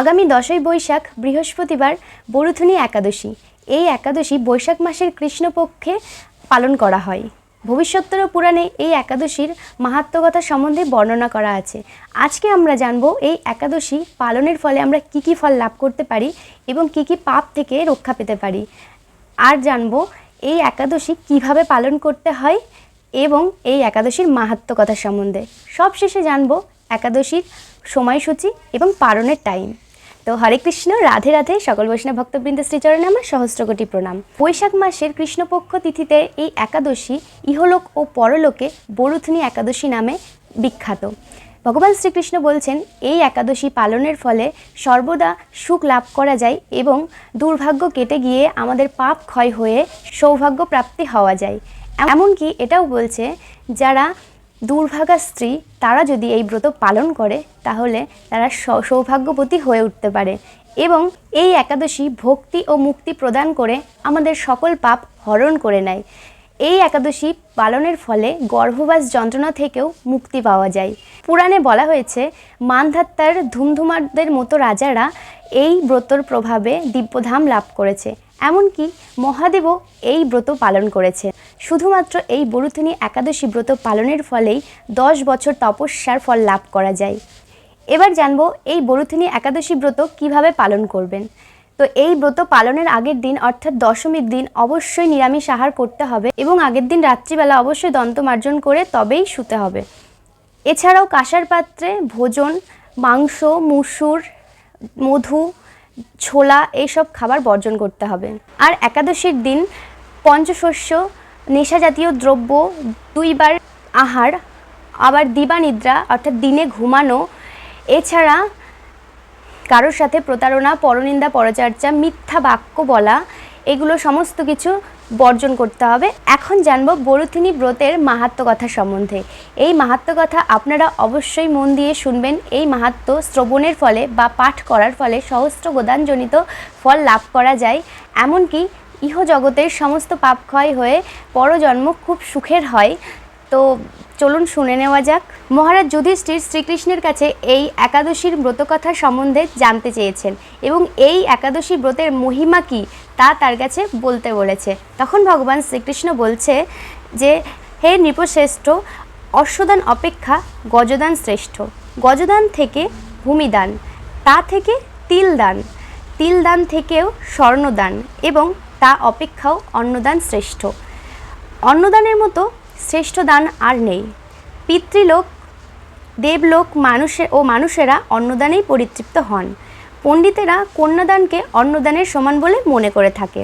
আগামী দশই বৈশাখ বৃহস্পতিবার বরুথুনি একাদশী। এই একাদশী বৈশাখ মাসের কৃষ্ণপক্ষে পালন করা হয়। ভবিষ্যত্তর পুরাণে এই একাদশীর মাহাত্মকতা সম্বন্ধে বর্ণনা করা আছে। আজকে আমরা জানব এই একাদশী পালনের ফলে আমরা কি কি ফল লাভ করতে পারি এবং কি কি পাপ থেকে রক্ষা পেতে পারি। আর জানব এই একাদশী কীভাবে পালন করতে হয় এবং এই একাদশীর মাহাত্মকতা সম্বন্ধে। সবশেষে জানব একাদশীর সময়সূচি এবং পালনের টাইম। তো হরে কৃষ্ণ, রাধে রাধে, সকল বৈষ্ণব ভক্তবৃন্দ শ্রীচরণে আমার সহস্র কোটি প্রণাম। বৈশাখ মাসের কৃষ্ণপক্ষ তিথিতে এই একাদশী ইহলোক ও পরলোকে বরুথনী একাদশী নামে বিখ্যাত। ভগবান শ্রীকৃষ্ণ বলছেন, এই একাদশী পালনের ফলে সর্বদা সুখ লাভ করা যায় এবং দুর্ভাগ্য কেটে গিয়ে আমাদের পাপ ক্ষয় হয়ে সৌভাগ্য প্রাপ্তি হওয়া যায়। এমনকি এটাও বলছে, যারা দুর্ভাগা স্ত্রী, তারা যদি এই ব্রত পালন করে, তাহলে তারা সৌভাগ্যবতী হয়ে উঠতে পারে এবং এই একাদশী ভক্তি ও মুক্তি প্রদান করে আমাদের সকল পাপ হরণ করে নেয়। এই একাদশী পালনের ফলে গর্ভবাস যন্ত্রণা থেকেও মুক্তি পাওয়া যায়। পুরাণে বলা হয়েছে, মানধাত্তার ধুমধুমারদের মতো রাজারা এই ব্রতর প্রভাবে দিব্যধাম লাভ করেছে। এমনকি মহাদেবও এই ব্রত পালন করেছে। শুধুমাত্র এই বরুথনী একাদশী ব্রত পালনের ফলেই দশ বছর তপস্যার ফল লাভ করা যায়। এবার জানব এই বরুথনী একাদশী ব্রত কীভাবে পালন করবেন। তো এই ব্রত পালনের আগের দিন, অর্থাৎ দশমীর দিন, অবশ্যই নিরামিষ আহার করতে হবে এবং আগের দিন রাত্রিবেলা অবশ্যই দন্তমার্জন করে তবেই শুতে হবে। এছাড়াও কাঁসার পাত্রে ভোজন, মাংস, মুসুর, মধু, ছোলা, এইসব খাবার বর্জন করতে হবে। আর একাদশীর দিন পঞ্চশস্য নেশা জাতীয় দ্রব্য দুইবার আহার, আবার দিবানিদ্রা, অর্থাৎ দিনে ঘুমানো। এছাড়া কারোর সাথে প্রতারণা, পরনিন্দা, পরচর্চা, মিথ্যা বাক্য বলা, এগুলো সমস্ত কিছু বর্জন করতে হবে। এখন জানব বরুথিনী ব্রতের মাহাত্ম কথা সম্বন্ধে। এই মাহাত্ম কথা আপনারা অবশ্যই মন দিয়ে শুনবেন। এই মাহাত্ম শ্রবণের ফলে বা পাঠ করার ফলে সহস্র গোদানজনিত ফল লাভ করা যায়। এমনকি ইহ জগতের সমস্ত পাপ ক্ষয় হয়ে পরজন্ম খুব সুখের হয়। তো চলুন শুনে নেওয়া যাক। মহারাজ যুধিষ্ঠির শ্রীকৃষ্ণের কাছে এই একাদশীর ব্রতকথা সম্বন্ধে জানতে চেয়েছেন এবং এই একাদশী ব্রতের মহিমা কি তা তার কাছে বলতে বলেছে। তখন ভগবান শ্রীকৃষ্ণ বলছে যে, হে নৃপশ্রেষ্ঠ, অশ্বদান অপেক্ষা গজদান শ্রেষ্ঠ। গজদান থেকে ভূমিদান, তা থেকে তিলদান তিলদান থেকেও স্বর্ণদান এবং তা অপেক্ষাও অন্নদান শ্রেষ্ঠ। অন্নদানের মতো শ্রেষ্ঠ দান আর নেই। পিতৃলোক, দেবলোক মানুষের ও মানুষেরা অন্নদানেই পরিতৃপ্ত হন। পণ্ডিতেরা কন্যাদানকে অন্নদানের সমান বলে মনে করে থাকে।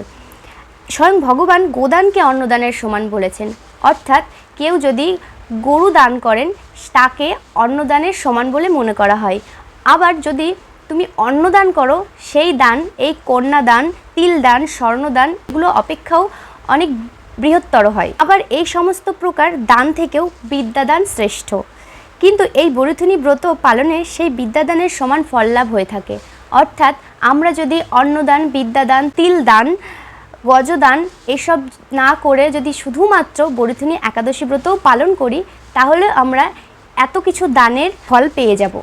স্বয়ং ভগবান গোদানকে অন্নদানের সমান বলেছেন। অর্থাৎ কেউ যদি গরু দান করেন, তাকে অন্নদানের সমান বলে মনে করা হয়। আবার যদি তুমি অন্নদান করো, সেই দান, এই কন্যাদান তিল দান স্বর্ণদান, এগুলো অপেক্ষাও অনেক বৃহত্তর হয়। আবার এই সমস্ত প্রকার দান থেকেও বিদ্যাদান শ্রেষ্ঠ। কিন্তু এই বরুথনী ব্রত পালনে সেই বিদ্যাদানের সমান ফল লাভ হয়ে থাকে। অর্থাৎ আমরা যদি অন্নদান, বিদ্যাদান তিল দান গজদান এসব না করে যদি শুধুমাত্র বরুথনী একাদশী ব্রতও পালন করি, তাহলে আমরা এত কিছু দানের ফল পেয়ে যাব।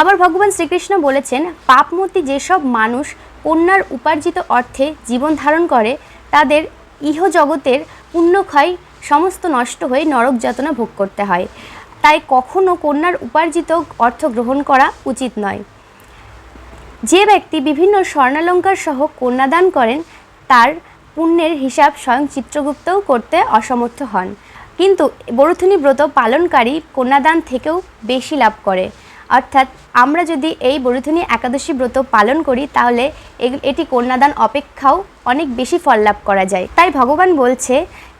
আবার ভগবান শ্রীকৃষ্ণ বলেছেন, পাপমূর্তি যেসব মানুষ কন্যার উপার্জিত অর্থে জীবন ধারণ করে, তাদের ইহ জগতের পুণ্যক্ষয় সমস্ত নষ্ট হয়ে নরক যাতনা ভোগ করতে হয়। তাই কখনো কন্যার উপার্জিত অর্থ গ্রহণ করা উচিত নয়। যে ব্যক্তি বিভিন্ন স্বর্ণালঙ্কার সহ কন্যাদান করেন, তার পুণ্যের হিসাব স্বয়ং চিত্রগুপ্তও করতে অসমর্থ হন। কিন্তু বরুথনী ব্রত পালনকারী কন্যাদান থেকেও বেশি লাভ করে। অর্থাৎ আমরা যদি এই বরুধনী একাদশী ব্রত পালন করি, তাহলে এটি কন্যাদান অপেক্ষাও অনেক বেশি ফল লাভ করা যায়। তাই ভগবান বলছে,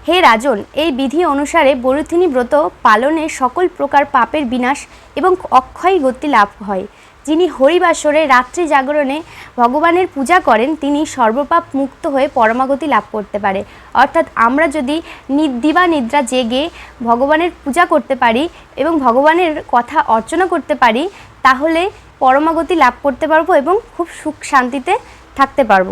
হে রাজন, এই বিধি অনুসারে বরুথিনী ব্রত পালনে সকল প্রকার পাপের বিনাশ এবং অক্ষয় গতি লাভ হয়। যিনি হরিবাসরে রাত্রি জাগরণে ভগবানের পূজা করেন, তিনি সর্বপাপ মুক্ত হয়ে পরমাগতি লাভ করতে পারে। অর্থাৎ আমরা যদি নিদ্দিবা নিদ্রা জেগে ভগবানের পূজা করতে পারি এবং ভগবানের কথা অর্চনা করতে পারি, তাহলে পরমাগতি লাভ করতে পারব এবং খুব সুখ শান্তিতে থাকতে পারব।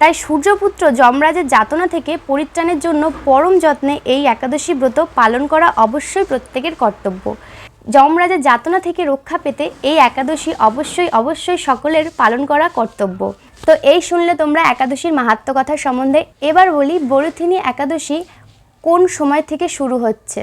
তাই সূর্যপুত্র যমরাজের যাতনা থেকে পরিত্রাণের জন্য পরম যত্নে এই একাদশী ব্রত পালন করা অবশ্যই প্রত্যেকের কর্তব্য। যমরাজের যাতনা থেকে রক্ষা পেতে এই একাদশী অবশ্যই অবশ্যই সকলের পালন করা কর্তব্য। তো এই শুনলে তোমরা একাদশীর মাহাত্ম কথা সম্বন্ধে এবার বলি বরুথিনী একাদশী কোন সময় থেকে শুরু হচ্ছে?